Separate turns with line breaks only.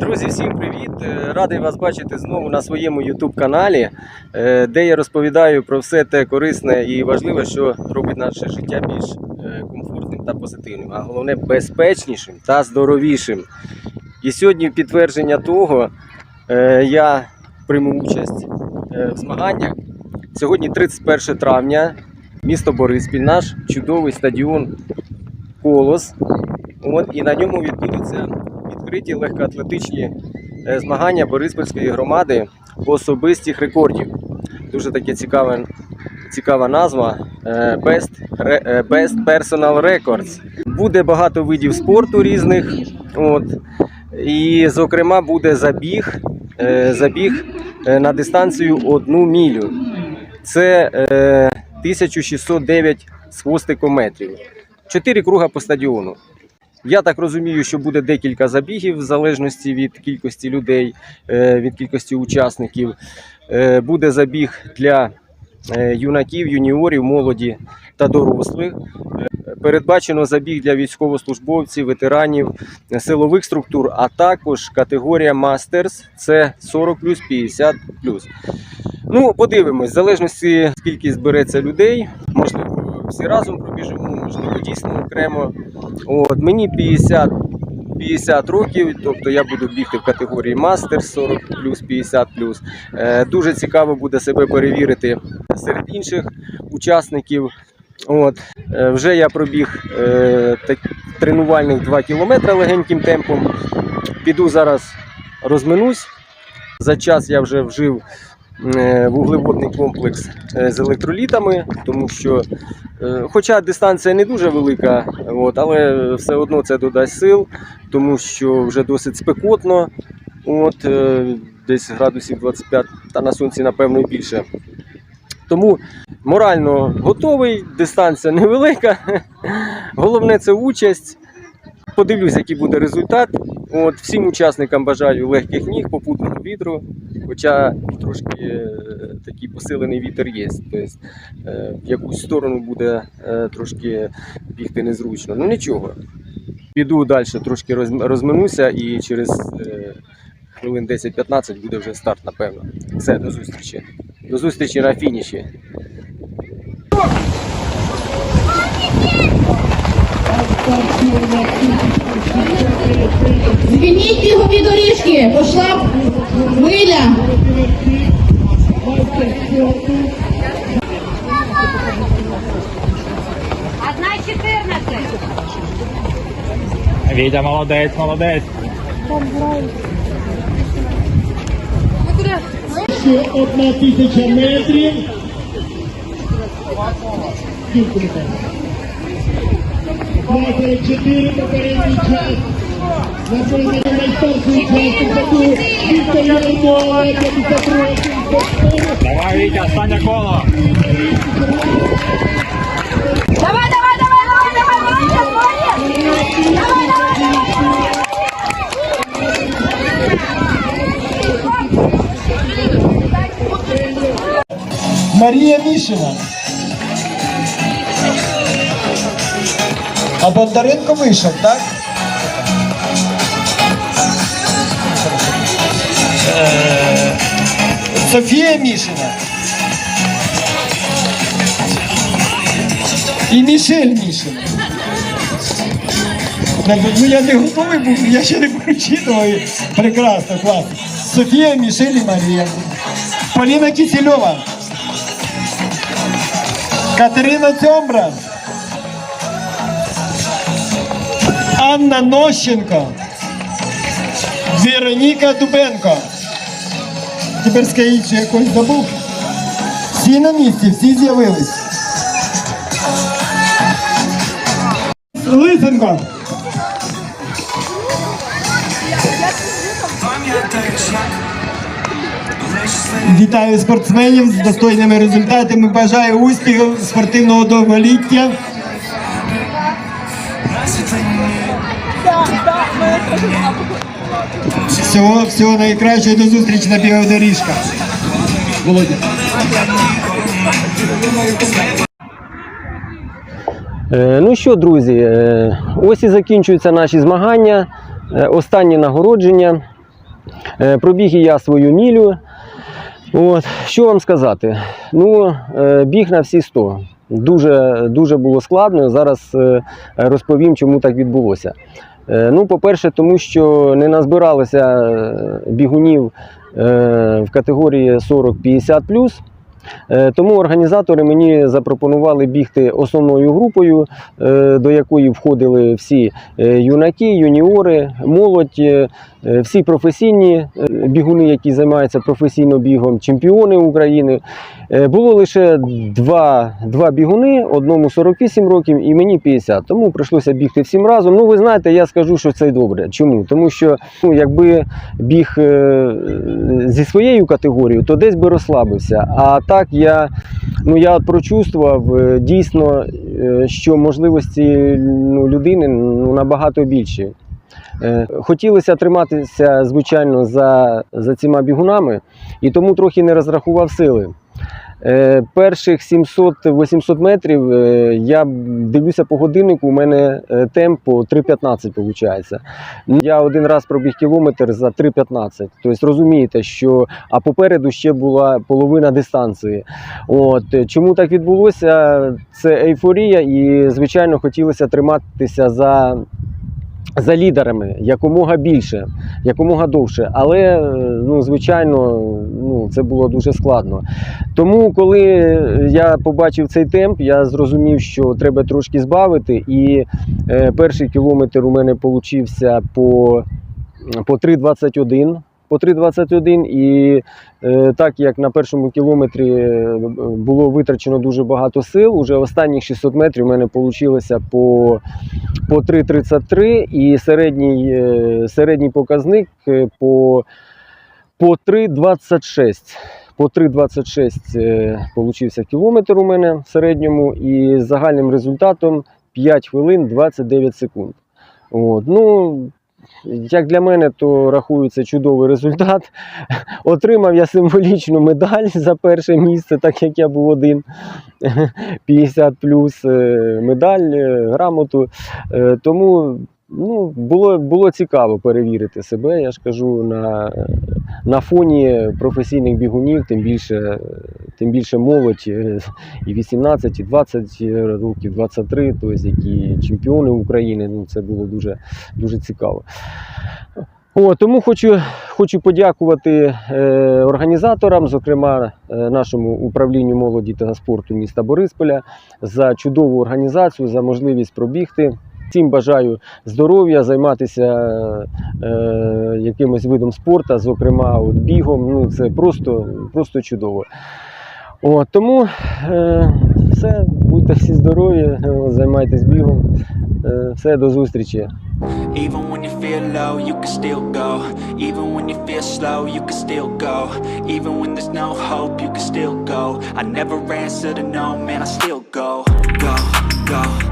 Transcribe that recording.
Друзі, всім привіт! Е, Радий вас бачити знову на своєму YouTube каналі, е, де я розповідаю про все те корисне і важливе, що робить наше життя більш е, комфортним та позитивним, а головне безпечнішим та здоровішим. І сьогодні підтвердження того я прийму участь в змаганнях. Сьогодні 31 травня, місто Бориспіль, наш чудовий стадіон Колос. От, і на ньому відбудуться відкриті легкоатлетичні е, змагання Бориспільської громади особистих рекордів. Дуже таке цікаве, цікава назва е, Best, е, Best Personal Records. Буде багато видів спорту різних. От, і, зокрема, буде забіг, забіг на дистанцію одну мілю. Це е, 1609 з хвостиком метрів. Чотири круга по стадіону. Я так розумію, що буде декілька забігів в залежності від кількості людей, е, від кількості учасників. Е, Буде забіг для е, юнаків, юніорів, молоді та дорослих. Передбачено забіг для військовослужбовців, ветеранів, силових структур, а також категорія Мастерс це 40 50 Ну, подивимось, в залежності скільки збереться людей, можливо, всі разом пробіжимо, можливо, дійсно окремо. От, мені 50, 50 років, тобто я буду бігти в категорії Мастер 40 плюс 50 плюс. Е, дуже цікаво буде себе перевірити серед інших учасників. От, е, вже я пробіг е, так, тренувальних 2 кілометри легеньким темпом. Піду зараз розминусь. За час я вже вжив вуглеводний комплекс е, з електролітами, тому що, е, хоча дистанція не дуже велика, от, але все одно це додасть сил, тому що вже досить спекотно, от, е, десь градусів 25, та на сонці, напевно, більше. Тому морально готовий, дистанція невелика. Головне це участь. Подивлюсь, який буде результат. От, всім учасникам бажаю легких ніг, попутного вітру, хоча трошки е, такий посилений вітер є. Тобто, е, в якусь сторону буде е, трошки бігти незручно. Ну нічого. Піду далі, трошки розминуся і через е, хвилин 10-15 буде вже старт, напевно. Все, до зустрічі. До зустрічі на фініші.
Звільніть бігові доріжки, пошла хвиля.
Одна чотирнадцять.
Вітя, молодець, молодець.
Ще одна тисяча метрів. ми там? 24 попередній час. Написано найстарший учасник таку Віктор Ярмола, 50 років.
Давай, Вітя, останнє коло.
Давай, давай, давай, давай, давай, молодець, молодець. Давай, давай, давай.
Марія А Бондаренко вийшов, так? Е, Софія Мішина. І Мішель Мішина. Ну я не готовий був, я ще не прочитував. Прекрасно, класно. Софія, Мішель і Марія. Поліна Кисельова. Катерина Цьомбра. Анна Нощенко. Вероніка Дубенко. Тепер скажіть, що якось забув. Всі на місці, всі з'явились. Лисенко. Вітаю спортсменів з достойними результатами. Бажаю успіхів спортивного довголіття. Всього, всього найкращого до зустрічі на біодоріжках. Володя.
Е, Ну що, друзі, е, ось і закінчуються наші змагання. Е, Останні нагородження. Пробіг і я свою мілю. От, що вам сказати? Ну, біг на всі 100. Дуже, дуже було складно. Зараз розповім, чому так відбулося. Е, Ну, по-перше, тому що не назбиралося е, бігунів е, в категорії 40-50 Е, Тому організатори мені запропонували бігти основною групою, е, до якої входили всі е, юнаки, юніори, молодь, е, е, всі професійні е, бігуни, які займаються професійно бігом, чемпіони України. Е, Було лише два, два бігуни, одному 48 років і мені 50. Тому прийшлося бігти всім разом. Ну, ви знаєте, я скажу, що це добре. Чому? Тому що ну, якби біг е, зі своєю категорією, то десь би розслабився. А так я, ну, я прочувствував е, дійсно, е, що можливості ну, людини ну, набагато більші. Е, Хотілося триматися, звичайно, за, за цими бігунами, і тому трохи не розрахував сили. Е, Перших 700-800 метрів е, я дивлюся по годиннику, у мене темп по 3.15 виходить. Я один раз пробіг кілометр за 3.15. Тобто розумієте, що а попереду ще була половина дистанції. От е, чому так відбулося? Це ейфорія, і звичайно хотілося триматися за. За лідерами якомога більше, якомога довше. Але е, ну, звичайно, ну, це було дуже складно. Тому, коли я побачив цей темп, я зрозумів, що треба трошки збавити. І е, перший кілометр у мене получився по, по 3,21. По 3,21 і е, так як на першому кілометрі е, було витрачено дуже багато сил, уже останні 600 метрів у мене вийшло по, по 3,33 і середній, е, середній показник е, по, по 3,26. По 3,26 е, получився кілометр у мене в середньому, і з загальним результатом 5 хвилин 29 секунд. От, ну, як для мене, то рахується чудовий результат. Отримав я символічну медаль за перше місце, так як я був один 50 плюс медаль, е, грамоту. Е, Тому ну, було, було цікаво перевірити себе, я ж кажу, на, на фоні професійних бігунів, тим більше, тим більше молодь е, і 18, і 20 років, 23, тобто які чемпіони України. Ну, це було дуже, дуже цікаво. О, тому хочу, хочу подякувати е, організаторам, зокрема е, нашому управлінню молоді та спорту міста Борисполя, за чудову організацію, за можливість пробігти. Всім бажаю здоров'я, займатися е, якимось видом спорту, зокрема от бігом. Ну, це просто, просто чудово. О, тому е, все, будьте всі здорові, е, займайтесь бігом. Е, все, до зустрічі.
Even when you feel low, you can still go. Even when you feel slow, you can still go. Even when there's no hope, you can still go. I never answer to no, man, I still go. Go, go.